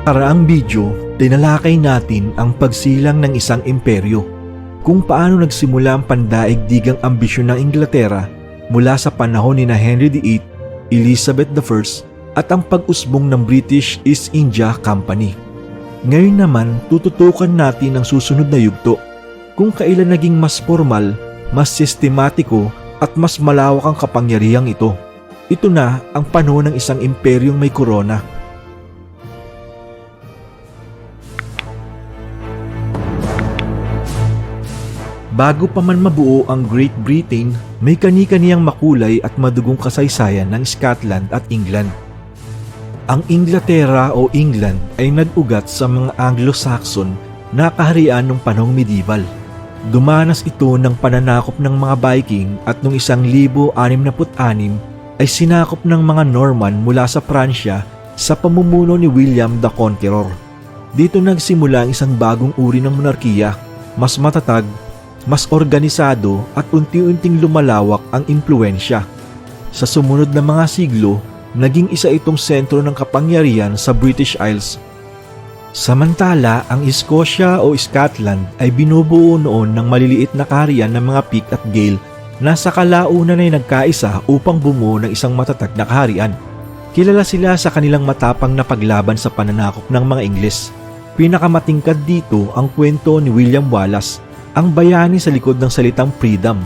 Nakaraang video, tinalakay natin ang pagsilang ng isang imperyo. Kung paano nagsimula ang pandaigdigang ambisyon ng Inglaterra mula sa panahon ni na Henry VIII, Elizabeth I at ang pag-usbong ng British East India Company. Ngayon naman, tututukan natin ang susunod na yugto kung kailan naging mas formal, mas sistematiko at mas malawak ang kapangyarihang ito. Ito na ang panahon ng isang imperyong may korona. Bago pa man mabuo ang Great Britain, may kani-kaniyang makulay at madugong kasaysayan ng Scotland at England. Ang Inglaterra o England ay nag-ugat sa mga Anglo-Saxon na kaharian ng panahong medieval. Dumanas ito ng pananakop ng mga Viking at noong 1666 ay sinakop ng mga Norman mula sa Pransya sa pamumuno ni William the Conqueror. Dito nagsimula ang isang bagong uri ng monarkiya, mas matatag, mas organisado at unti-unting lumalawak ang impluensya. Sa sumunod na mga siglo, naging isa itong sentro ng kapangyarihan sa British Isles. Samantala, ang Escocia o Scotland ay binubuo noon ng maliliit na kaharian ng mga Pict at Gale na sa kalaunan ay nagkaisa upang bumuo ng isang matatag na kaharian. Kilala sila sa kanilang matapang na paglaban sa pananakop ng mga Ingles. Pinakamatingkad dito ang kwento ni William Wallace, ang bayani sa likod ng salitang freedom,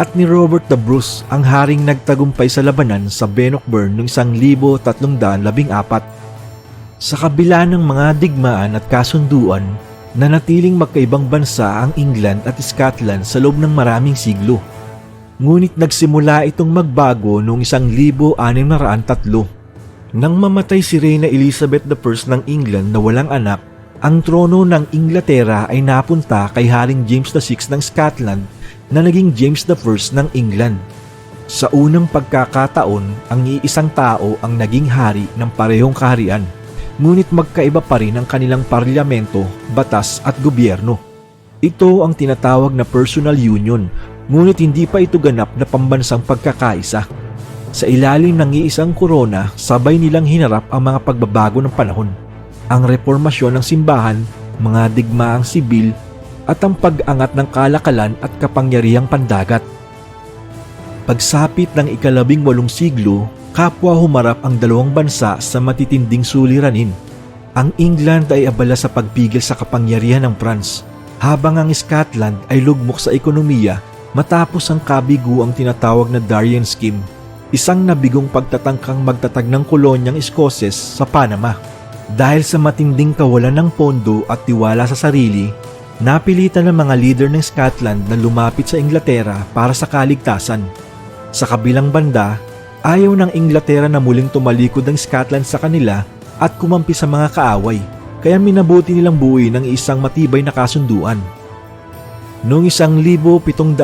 at ni Robert the Bruce, ang haring nagtagumpay sa labanan sa Bannockburn noong 1314. Sa kabila ng mga digmaan at kasunduan, nanatiling magkaibang bansa ang England at Scotland sa loob ng maraming siglo. Ngunit nagsimula itong magbago noong 1603. Nang mamatay si Reyna Elizabeth I ng England na walang anak, ang trono ng Inglaterra ay napunta kay Haring James VI ng Scotland na naging James I ng England. Sa unang pagkakataon, ang iisang tao ang naging hari ng parehong kaharian, ngunit magkaiba pa rin ang kanilang parlamento, batas at gobyerno. Ito ang tinatawag na personal union, ngunit hindi pa ito ganap na pambansang pagkakaisa. Sa ilalim ng iisang korona, sabay nilang hinarap ang mga pagbabago ng panahon. Ang reformasyon ng simbahan, mga digmaang sibil, at ang pag-angat ng kalakalan at kapangyarihang pandagat. Pagsapit ng ikalabing walong siglo, kapwa humarap ang dalawang bansa sa matitinding suliranin. Ang England ay abala sa pagpigil sa kapangyarihan ng France, habang ang Scotland ay lugmok sa ekonomiya matapos ang kabigo ang tinatawag na Darien Scheme, isang nabigong pagtatangkang magtatag ng kolonyang Escoses sa Panama. Dahil sa matinding kawalan ng pondo at tiwala sa sarili, napilitan ng mga leader ng Scotland na lumapit sa Inglaterra para sa kaligtasan. Sa kabilang banda, ayaw ng Inglaterra na muling tumalikod ang Scotland sa kanila at kumampi sa mga kaaway, kaya minabuti nilang buuin ng isang matibay na kasunduan. Noong 1707,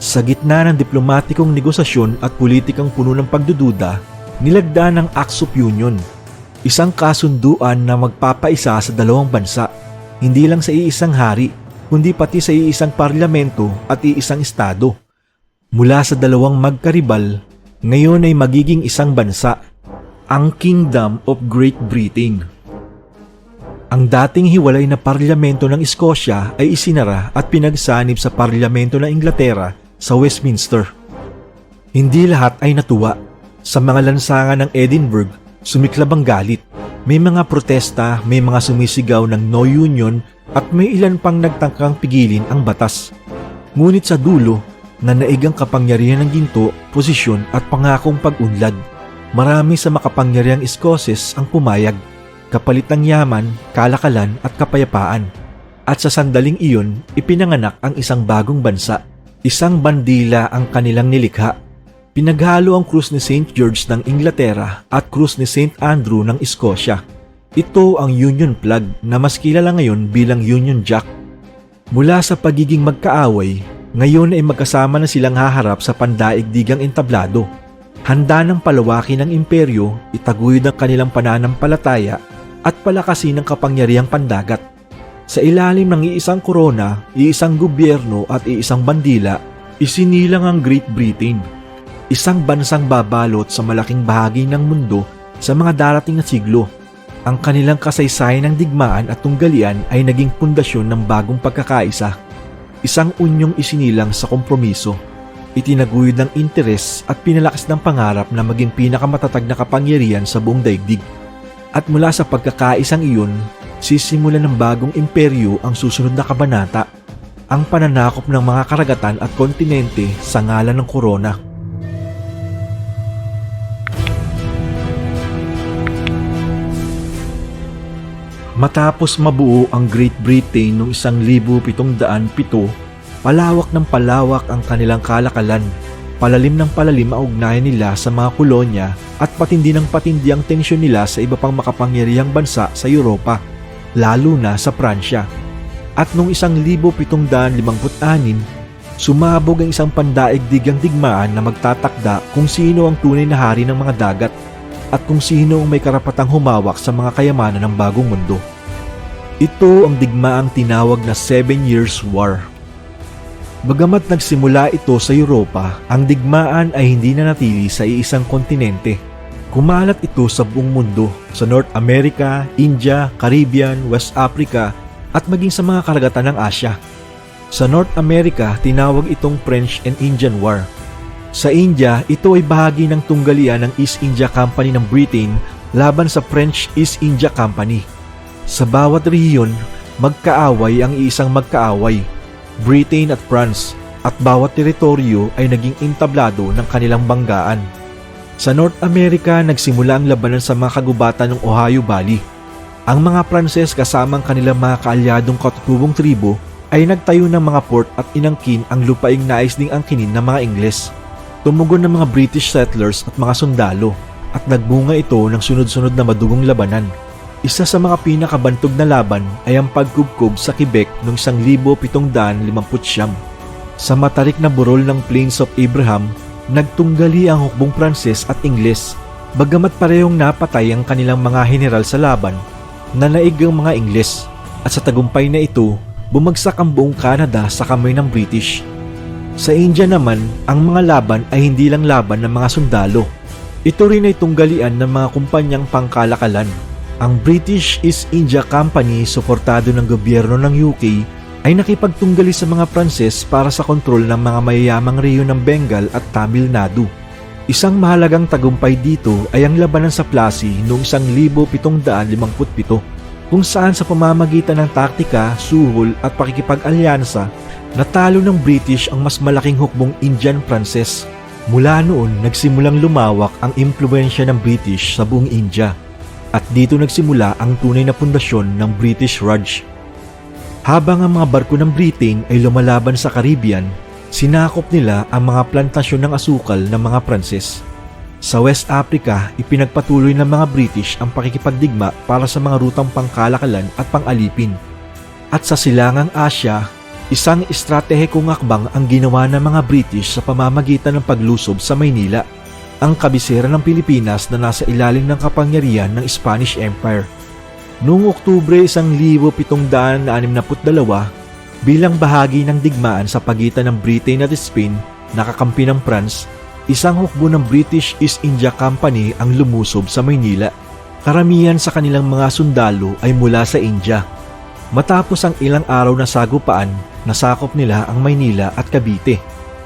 sa gitna ng diplomatikong negosasyon at politikang puno ng pagdududa, nilagda ng Acts of Union, isang kasunduan na magpapaisa sa dalawang bansa, hindi lang sa iisang hari, kundi pati sa iisang parlamento at iisang estado. Mula sa dalawang magkaribal, ngayon ay magiging isang bansa, ang Kingdom of Great Britain. Ang dating hiwalay na parlamento ng Escocia ay isinara at pinagsanib sa parlamento ng Inglaterra sa Westminster. Hindi lahat ay natuwa. Sa mga lansangan ng Edinburgh, sumiklab ang galit. May mga protesta, may mga sumisigaw ng no union at may ilan pang nagtangkang pigilin ang batas. Ngunit sa dulo, nanaig ang kapangyarihan ng ginto, posisyon at pangakong pag-unlad. Marami sa makapangyarihang Escoses ang pumayag, kapalit ng yaman, kalakalan at kapayapaan. At sa sandaling iyon, ipinanganak ang isang bagong bansa. Isang bandila ang kanilang nilikha. Pinaghalo ang krus ni St. George ng Inglaterra at krus ni St. Andrew ng Escocia. Ito ang Union Flag na mas kilala ngayon bilang Union Jack. Mula sa pagiging magkaaway, ngayon ay magkasama na silang haharap sa pandaigdigang entablado. Handa ng palawakin ng imperyo, itaguyod ang kanilang pananampalataya at palakasin ang kapangyarihang pandagat. Sa ilalim ng iisang korona, iisang gobyerno at iisang bandila, isinilang ang Great Britain. Isang bansang babalot sa malaking bahagi ng mundo sa mga darating na siglo. ang kanilang kasaysayan ng digmaan at tunggalian ay naging pundasyon ng bagong pagkakaisa. Isang unyong isinilang sa kompromiso. Itinaguyod ng interes at pinalakas ng pangarap na maging pinakamatatag na kapangyarihan sa buong daigdig. At mula sa pagkakaisang iyon, sisimulan ng bagong imperyo ang susunod na kabanata, ang pananakop ng mga karagatan at kontinente sa ngalan ng korona. Matapos mabuo ang Great Britain noong 1707, palawak ng palawak ang kanilang kalakalan. Palalim ng palalim ang ugnayan nila sa mga kolonya at patindi ng patindi ang tensyon nila sa iba pang makapangyarihang bansa sa Europa, lalo na sa Pransya. At noong 1756, sumabog ang isang pandaigdigang digmaan na magtatakda kung sino ang tunay na hari ng mga dagat at kung sino ang may karapatang humawak sa mga kayamanan ng bagong mundo. Ito ang digmaang tinawag na Seven Years' War. Bagamat nagsimula ito sa Europa, ang digmaan ay hindi na natili sa iisang kontinente. Kumalat ito sa buong mundo, sa North America, India, Caribbean, West Africa, at maging sa mga karagatan ng Asya. Sa North America, tinawag itong French and Indian War. Sa India, ito ay bahagi ng tunggalian ng East India Company ng Britain laban sa French East India Company. Sa bawat rehiyon, magkaaway ang iisang magkaaway, Britain at France, at bawat teritoryo ay naging entablado ng kanilang banggaan. Sa North America, nagsimula ang labanan sa mga kagubatan ng Ohio Valley. Ang mga Pranses kasamang kanilang mga kaalyadong katutubong tribo ay nagtayo ng mga port at inangkin ang lupaing nais ding angkinin ng mga Ingles. Tumugon ng mga British settlers at mga sundalo at nagbunga ito ng sunod-sunod na madugong labanan. Isa sa mga pinakabantog na laban ay ang pagkubkob sa Quebec noong 1759. Sa matarik na burol ng Plains of Abraham, nagtunggali ang hukbong Pranses at Ingles. Bagamat parehong napatay ang kanilang mga general sa laban, nanaig ang mga Ingles at sa tagumpay na ito, bumagsak ang buong Canada sa kamay ng British. Sa India naman, ang mga laban ay hindi lang laban ng mga sundalo. Ito rin ay tunggalian ng mga kumpanyang pangkalakalan. Ang British East India Company, suportado ng gobyerno ng UK, ay nakipagtunggali sa mga Pranses para sa kontrol ng mga mayayamang rehiyon ng Bengal at Tamil Nadu. Isang mahalagang tagumpay dito ay ang labanan sa Plassey noong 1757 kung saan sa pamamagitan ng taktika, suhol at pakikipag-alyansa, natalo ng British ang mas malaking hukbong Indian-Pranses. Mula noon, nagsimulang lumawak ang impluensya ng British sa buong India. At dito nagsimula ang tunay na pundasyon ng British Raj. Habang ang mga barko ng Britain ay lumalaban sa Caribbean, sinakop nila ang mga plantasyon ng asukal ng mga Pranses. Sa West Africa, ipinagpatuloy ng mga British ang pakikipagdigma para sa mga rutang pangkalakalan at pangalipin. At sa silangang Asya, isang estratehikong akbang ang ginawa ng mga British sa pamamagitan ng paglusob sa Maynila, ang kabisera ng Pilipinas na nasa ilalim ng kapangyarihan ng Spanish Empire. Noong Oktubre 1762, bilang bahagi ng digmaan sa pagitan ng Britain at Spain, nakakampi ng France, isang hukbo ng British East India Company ang lumusob sa Maynila. Karamihan sa kanilang mga sundalo ay mula sa India. Matapos ang ilang araw na sagupaan, nasakop nila ang Maynila at Cavite.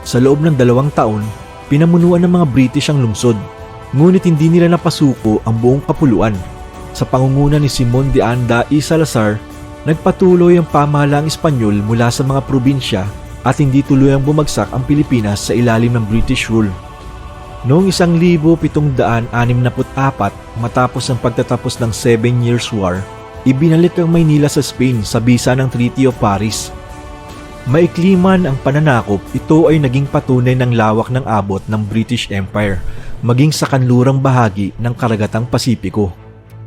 Sa loob ng dalawang taon, pinamunuan ng mga British ang lungsod. Ngunit hindi nila napasuko ang buong kapuluan. Sa pangunguna ni Simon de Anda y Salazar, nagpatuloy ang pamahalaang Espanyol mula sa mga probinsya at hindi tuluyang bumagsak ang Pilipinas sa ilalim ng British rule. Noong 1764 matapos ang pagtatapos ng Seven Years' War, ibinalik ang Maynila sa Spain sa bisa ng Treaty of Paris. Maikli man ang pananakop, ito ay naging patunay ng lawak ng abot ng British Empire, maging sa kanlurang bahagi ng karagatang Pasipiko.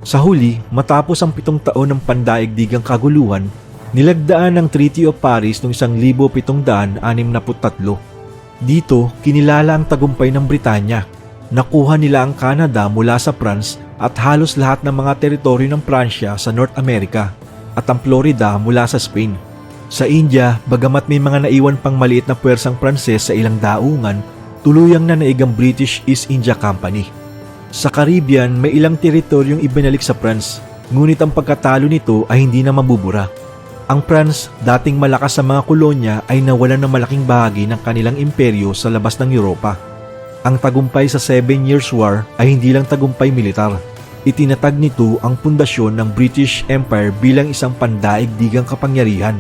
Sa huli, matapos ang pitong taon ng pandaigdigang kaguluhan, nilagdaan ng Treaty of Paris noong 1763. Dito, kinilala ang tagumpay ng Britanya. Nakuha nila ang Canada mula sa France at halos lahat ng mga teritoryo ng Pransya sa North America at ang Florida mula sa Spain. Sa India, bagamat may mga naiwan pang maliit na puwersang Pranses sa ilang daungan, tuluyang nanaig ang British East India Company. Sa Caribbean, may ilang teritoryong ibinalik sa France. Ngunit ang pagkatalo nito ay hindi na mabubura. Ang France, dating malakas sa mga kolonya ay nawalan ng malaking bahagi ng kanilang imperyo sa labas ng Europa. Ang tagumpay sa Seven Years' War ay hindi lang tagumpay militar. Itinatag nito ang pundasyon ng British Empire bilang isang pandaigdigang kapangyarihan.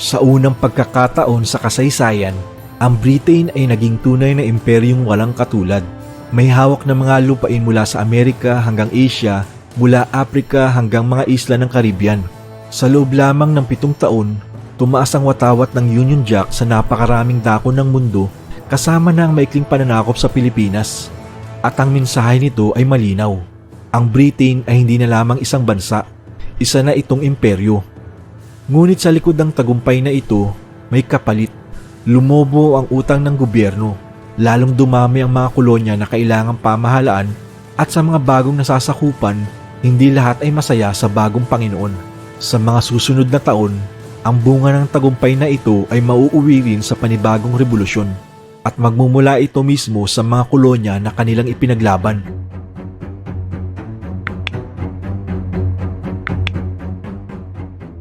Sa unang pagkakataon sa kasaysayan, ang Britain ay naging tunay na imperyong walang katulad. May hawak na mga lupain mula sa Amerika hanggang Asia, mula Africa hanggang mga isla ng Caribbean. Sa loob lamang ng pitong taon, tumaas ang watawat ng Union Jack sa napakaraming dako ng mundo kasama na ang maikling pananakop sa Pilipinas. At ang mensahe nito ay malinaw. Ang Britain ay hindi na lamang isang bansa, isa na itong imperyo. Ngunit sa likod ng tagumpay na ito, may kapalit. Lumobo ang utang ng gobyerno, lalong dumami ang mga kolonya na kailangang pamahalaan at sa mga bagong nasasakupan, hindi lahat ay masaya sa bagong Panginoon. Sa mga susunod na taon, ang bunga ng tagumpay na ito ay mauuwi rin sa panibagong revolusyon at magmumula ito mismo sa mga kolonya na kanilang ipinaglaban.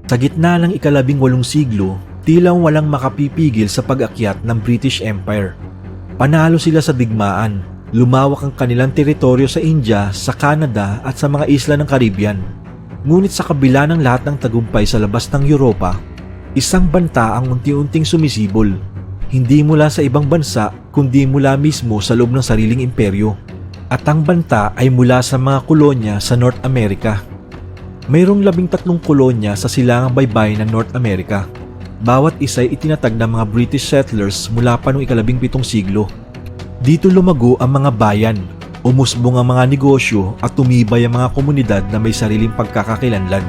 Sa gitna ng ikalabing walong siglo, tila walang makapipigil sa pag-akyat ng British Empire. Panalo sila sa digmaan, lumawak ang kanilang teritoryo sa India, sa Canada at sa mga isla ng Caribbean. Ngunit sa kabila ng lahat ng tagumpay sa labas ng Europa, isang banta ang unti-unting sumisibol. Hindi mula sa ibang bansa, kundi mula mismo sa loob ng sariling imperyo. At ang banta ay mula sa mga kolonya sa North America. Mayroong labing tatlong kolonya sa silangang baybay ng North America. Bawat isa ay itinatag ng mga British settlers mula pa noong ikalabing pitong siglo. Dito lumago ang mga bayan, umusbong ang mga negosyo at tumibay ang mga komunidad na may sariling pagkakakilanlan.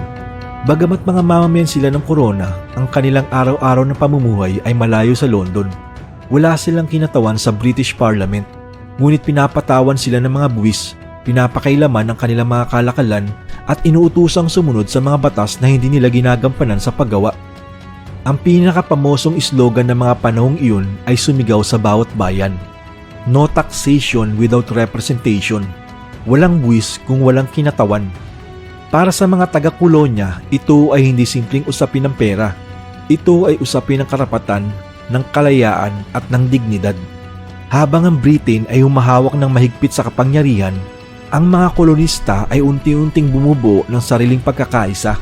Bagamat mga mamamayan sila ng korona, ang kanilang araw-araw na pamumuhay ay malayo sa London. Wala silang kinatawan sa British Parliament, ngunit pinapatawan sila ng mga buwis, pinapakailaman ng kanilang mga kalakalan at inuutusang sumunod sa mga batas na hindi nila ginagampanan sa paggawa. Ang pinakapamosong slogan ng mga panahong iyon ay sumigaw sa bawat bayan. No taxation without representation. Walang buwis kung walang kinatawan. Para sa mga taga-kolonya, ito ay hindi simpleng usapin ng pera. Ito ay usapin ng karapatan, ng kalayaan at ng dignidad. Habang ang Britain ay humahawak ng mahigpit sa kapangyarihan, ang mga kolonista ay unti-unting bumubuo ng sariling pagkakaisa.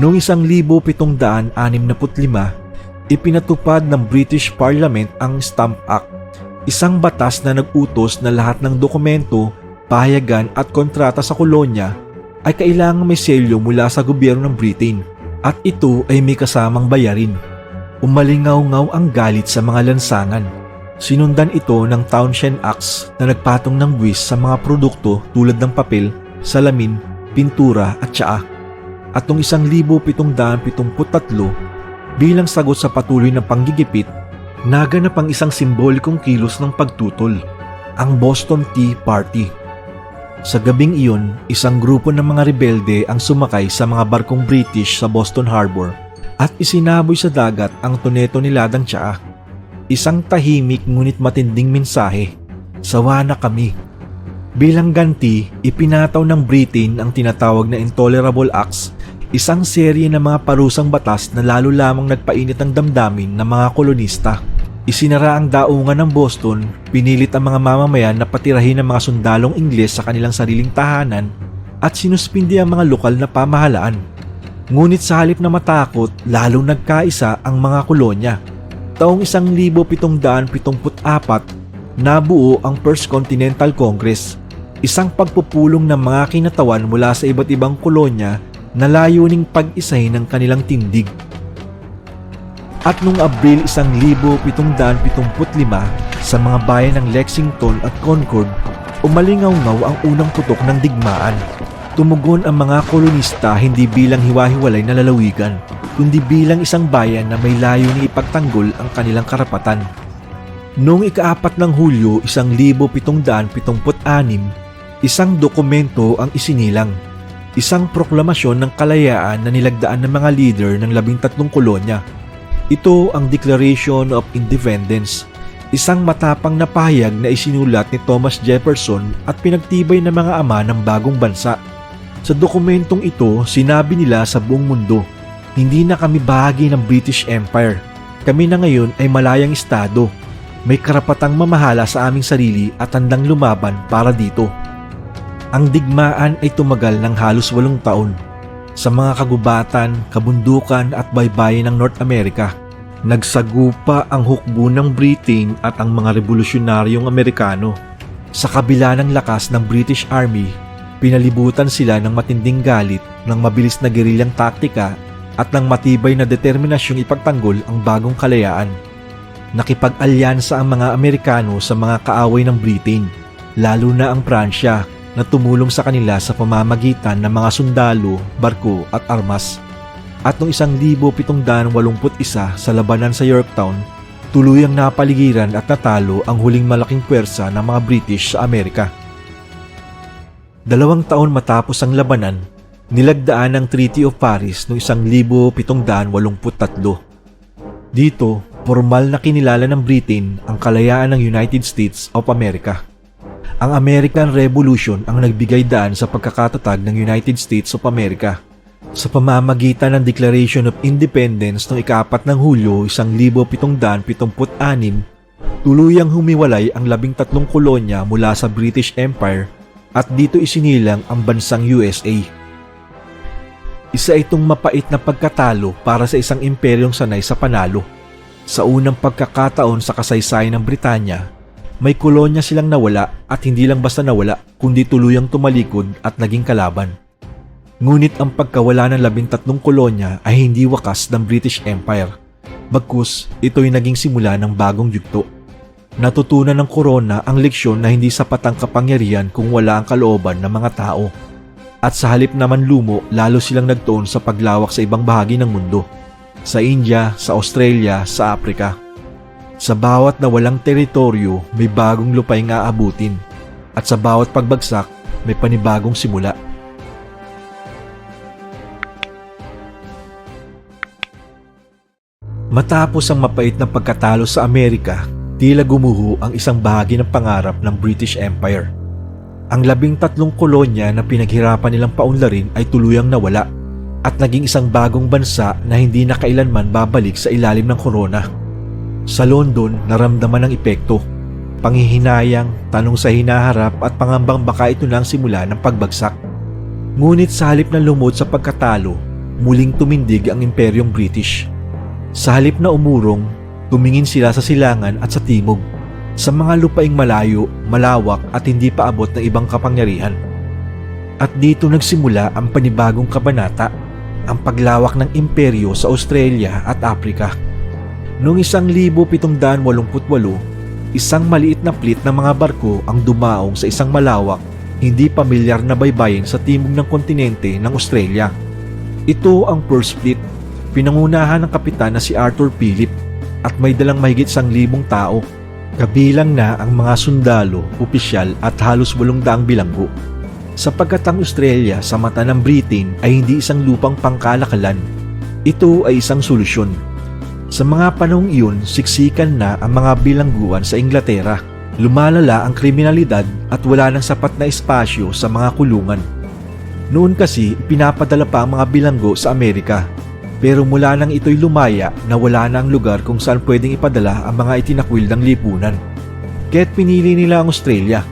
Noong 1765, ipinatupad ng British Parliament ang Stamp Act, isang batas na nag-utos na lahat ng dokumento, pahayagan at kontrata sa kolonya ay kailangang may selyo mula sa gobyerno ng Britain at ito ay may kasamang bayarin. Umalingaw-ngaw ang galit sa mga lansangan Sinundan ito ng Townshend Acts na nagpatong ng buwis sa mga produkto tulad ng papel, salamin, pintura at tsaa. At noong 1773 bilang sagot sa patuloy ng panggigipit, naganap ang isang simbolikong kilos ng pagtutol, ang Boston Tea Party. Sa gabing iyon, isang grupo ng mga rebelde ang sumakay sa mga barkong British sa Boston Harbor at isinaboy sa dagat ang tuneto niladang tsaa Isang tahimik ngunit matinding mensahe. Sawa na kami. Bilang ganti, ipinataw ng Britain ang tinatawag na Intolerable Acts, isang serye ng mga parusang batas na lalo lamang nagpainit ng damdamin ng mga kolonista. Isinara ang daungan ng Boston, pinilit ang mga mamamayan na patirahin ng mga sundalong Ingles sa kanilang sariling tahanan at sinuspindi ang mga lokal na pamahalaan. Ngunit sa halip na matakot, lalong nagkaisa ang mga kolonya taong 1774 nabuo ang First Continental Congress, isang pagpupulong ng mga kinatawan mula sa iba't ibang kolonya na layuning pag-isay ng kanilang tindig. At noong Abril 1775 sa mga bayan ng Lexington at Concord, umalingaw-ngaw ang unang putok ng digmaan. Tumugon ang mga kolonista hindi bilang hiwa-hiwalay na lalawigan, kundi bilang isang bayan na may layuning ipagtanggol ang kanilang karapatan. Noong ikaapat ng Hulyo 1776, isang dokumento ang isinilang. Isang proklamasyon ng kalayaan na nilagdaan ng mga leader ng labintatlong kolonya. Ito ang Declaration of Independence, isang matapang na pahayag na isinulat ni Thomas Jefferson at pinagtibay ng mga ama ng bagong bansa Sa dokumentong ito, sinabi nila sa buong mundo, hindi na kami bahagi ng British Empire. Kami na ngayon ay malayang estado. May karapatang mamahala sa aming sarili at handang lumaban para dito. Ang digmaan ay tumagal ng halos walong taon. Sa mga kagubatan, kabundukan at baybayin ng North America, nagsagupa ang hukbo ng Britain at ang mga revolusyonaryong Amerikano. Sa kabila ng lakas ng British Army, pinalibutan sila ng matinding galit ng mabilis na gerilyang taktika at ng matibay na determinasyong ipagtanggol ang bagong kalayaan. Nakipag-alyansa ang mga Amerikano sa mga kaaway ng Britain, lalo na ang Pransya na tumulong sa kanila sa pamamagitan ng mga sundalo, barko at armas. At noong 1781 sa labanan sa Yorktown, tuluyang napaligiran at natalo ang huling malaking pwersa ng mga British sa Amerika. Dalawang taon matapos ang labanan, nilagdaan ang Treaty of Paris noong 1783. Dito, formal na kinilala ng Britain ang kalayaan ng United States of America. Ang American Revolution ang nagbigay daan sa pagkakatatag ng United States of America. Sa pamamagitan ng Declaration of Independence noong ikapat ng Hulyo 1776, tuluyang humiwalay ang labing tatlong kolonya mula sa British Empire at dito isinilang ang bansang USA. Isa itong mapait na pagkatalo para sa isang imperyong sanay sa panalo. Sa unang pagkakataon sa kasaysayan ng Britanya, may kolonya silang nawala at hindi lang basta nawala kundi tuluyang tumalikod at naging kalaban. Ngunit ang pagkawala ng labintatlong kolonya ay hindi wakas ng British Empire. Bagkus, ito'y naging simula ng bagong yugto. Natutunan ng korona ang leksyon na hindi sapat ang kapangyarihan kung wala ang kalooban ng mga tao. At sa halip naman lumo, lalo silang nagtuon sa paglawak sa ibang bahagi ng mundo. Sa India, sa Australia, sa Africa. Sa bawat nawalang teritoryo, may bagong lupaing aabutin. At sa bawat pagbagsak, may panibagong simula. Matapos ang mapait na pagkatalo sa Amerika, tila gumuho ang isang bahagi ng pangarap ng British Empire. Ang labing tatlong kolonya na pinaghirapan nilang paunlarin ay tuluyang nawala at naging isang bagong bansa na hindi na kailanman babalik sa ilalim ng korona. Sa London, naramdaman ang epekto. Panghihinayang, tanong sa hinaharap at pangambang baka ito na ang simula ng pagbagsak. Ngunit sa halip na lumot sa pagkatalo, muling tumindig ang Imperyong British. Sa halip na umurong, tumingin sila sa silangan at sa timog, sa mga lupaing malayo, malawak at hindi pa abot ng ibang kapangyarihan. At dito nagsimula ang panibagong kabanata, ang paglawak ng imperyo sa Australia at Africa. Noong 1788, isang maliit na fleet ng mga barko ang dumaong sa isang malawak, hindi pamilyar na baybayin sa timog ng kontinente ng Australia. Ito ang First Fleet, pinangunahan ng kapitan na si Arthur Phillip at may dalang mahigit sang libong tao. Kabilang na ang mga sundalo, opisyal at halos walong daang bilanggo. Sapagkat ang Australia sa mata ng Britain ay hindi isang lupang pangkalakalan, ito ay isang solusyon. Sa mga panahong iyon, siksikan na ang mga bilangguan sa Inglaterra. Lumalala ang kriminalidad at wala nang sapat na espasyo sa mga kulungan. Noon kasi, pinapadala pa ang mga bilanggo sa Amerika. Pero mula nang ito'y lumaya na wala na ang lugar kung saan pwedeng ipadala ang mga itinakwil ng lipunan. Kaya't pinili nila ang Australia,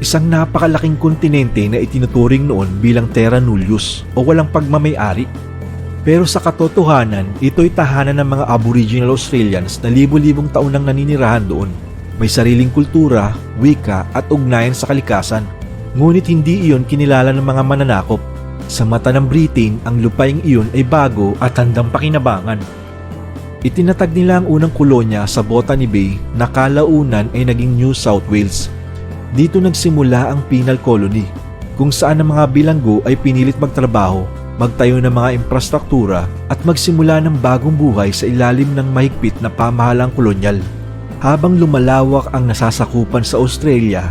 isang napakalaking kontinente na itinuturing noon bilang Terra Nullius o walang pagmamayari. Pero sa katotohanan, ito'y tahanan ng mga Aboriginal Australians na libo-libong taon nang naninirahan doon. May sariling kultura, wika at ugnayan sa kalikasan. Ngunit hindi iyon kinilala ng mga mananakop. Sa mata ng Britain, ang lupaing iyon ay bago at handang pakinabangan. Itinatag nila ang unang kolonya sa Botany Bay na kalaunan ay naging New South Wales. Dito nagsimula ang penal colony, kung saan ang mga bilanggo ay pinilit magtrabaho, magtayo ng mga infrastruktura at magsimula ng bagong buhay sa ilalim ng mahigpit na pamahalang kolonyal. Habang lumalawak ang nasasakupan sa Australia,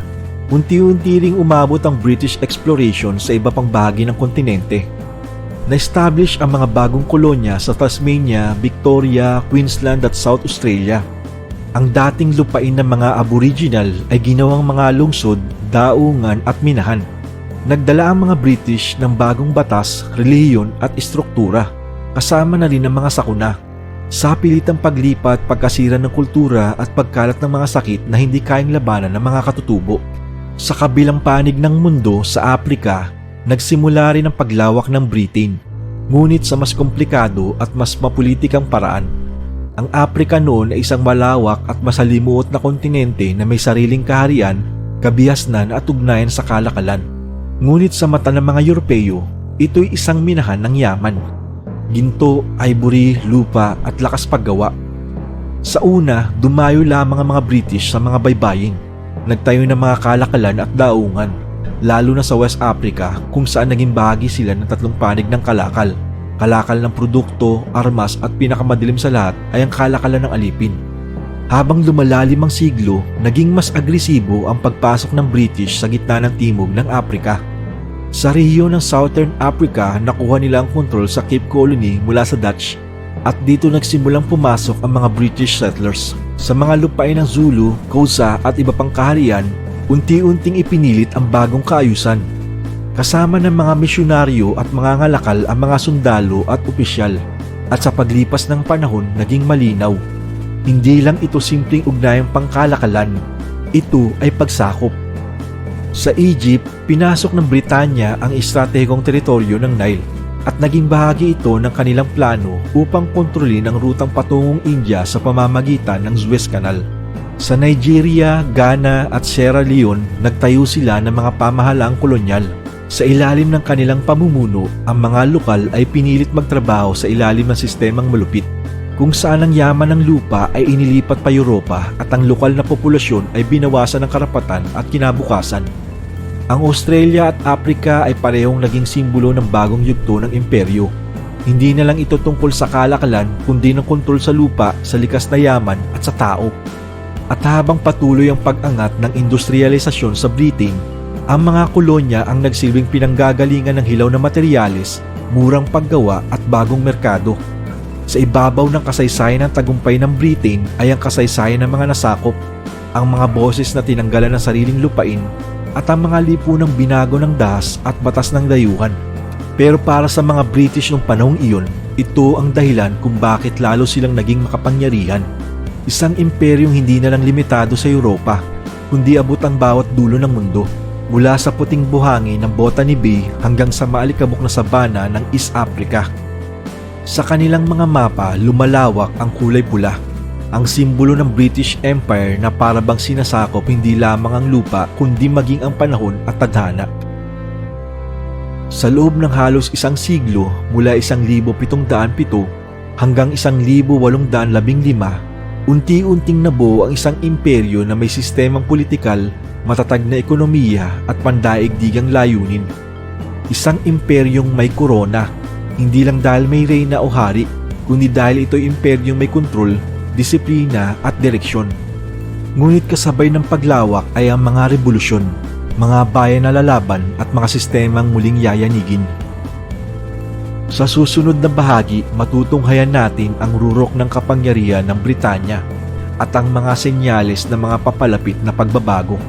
unti-unti ring umabot ang British exploration sa iba pang bahagi ng kontinente. Na-establish ang mga bagong kolonya sa Tasmania, Victoria, Queensland at South Australia. Ang dating lupain ng mga Aboriginal ay ginawang mga lungsod, daungan at minahan. Nagdala ang mga British ng bagong batas, relihiyon at istruktura, kasama na rin ang mga sakuna. Sa pilitang paglipat, pagkasira ng kultura at pagkalat ng mga sakit na hindi kayang labanan ng mga katutubo. Sa kabilang panig ng mundo sa Afrika, nagsimula rin ang paglawak ng Britain, ngunit sa mas komplikado at mas mapulitikang paraan. Ang Afrika noon ay isang malawak at masalimuot na kontinente na may sariling kaharian, kabihasnan at ugnayan sa kalakalan. Ngunit sa mata ng mga Europeo, ito'y isang minahan ng yaman. Ginto, ivory, lupa at lakas paggawa. Sa una, dumayo lamang ang mga British sa mga baybayin. Nagtayo ng mga kalakalan at daungan, lalo na sa West Africa kung saan naging bahagi sila ng tatlong panig ng kalakal. Kalakal ng produkto, armas at pinakamadilim sa lahat ay ang kalakalan ng alipin. Habang lumalalim ang siglo, naging mas agresibo ang pagpasok ng British sa gitna ng timog ng Afrika. Sa rehiyon ng Southern Africa, nakuha nila ang kontrol sa Cape Colony mula sa Dutch at dito nagsimulang pumasok ang mga British settlers. Sa mga lupain ng Zulu, Xhosa at iba pang kaharian, unti-unting ipinilit ang bagong kaayusan. Kasama ng mga misyonaryo at mga ngalakal ang mga sundalo at opisyal at sa paglipas ng panahon naging malinaw. Hindi lang ito simpleng ugnayang pangkalakalan, ito ay pagsakop. Sa Egypt, pinasok ng Britanya ang estrategong teritoryo ng Nile at naging bahagi ito ng kanilang plano upang kontrolin ang rutang patungong India sa pamamagitan ng Suez Canal. Sa Nigeria, Ghana at Sierra Leone, nagtayo sila ng mga pamahalaang kolonyal. Sa ilalim ng kanilang pamumuno, ang mga lokal ay pinilit magtrabaho sa ilalim ng sistemang malupit kung saan ang yaman ng lupa ay inilipat pa Europa at ang lokal na populasyon ay binawasan ng karapatan at kinabukasan. Ang Australia at Africa ay parehong naging simbolo ng bagong yugto ng imperyo. Hindi na lang ito tungkol sa kalakalan kundi ng kontrol sa lupa, sa likas na yaman at sa tao. At habang patuloy ang pag-angat ng industrialisasyon sa Britain, ang mga kolonya ang nagsilbing pinanggagalingan ng hilaw na materyales, murang paggawa at bagong merkado. Sa ibabaw ng kasaysayan ng tagumpay ng Britain ay ang kasaysayan ng mga nasakop, ang mga boses na tinanggalan ng sariling lupain at ang mga lipunang binago ng dahas at batas ng dayuhan. Pero para sa mga British noong panahong iyon, ito ang dahilan kung bakit lalo silang naging makapangyarihan. Isang imperyong hindi na lang limitado sa Europa, kundi abot ang bawat dulo ng mundo. Mula sa puting buhangin ng Botany Bay hanggang sa maalikabok na sabana ng East Africa. Sa kanilang mga mapa, lumalawak ang kulay pula. Ang simbolo ng British Empire na parabang sinasakop hindi lamang ang lupa kundi maging ang panahon at tadhana. Sa loob ng halos isang siglo mula 1707 hanggang 1815, unti-unting nabuo ang isang imperyo na may sistemang politikal, matatag na ekonomiya at pandaigdigang layunin. Isang imperyong may korona, hindi lang dahil may reyna o hari, kundi dahil ito'y imperyong may kontrol, disiplina at direksyon. Ngunit kasabay ng paglawak ay ang mga revolusyon, mga bayan na lalaban at mga sistemang muling yayanigin. Sa susunod na bahagi, matutunghayan natin ang rurok ng kapangyarihan ng Britanya at ang mga senyales ng mga papalapit na pagbabago.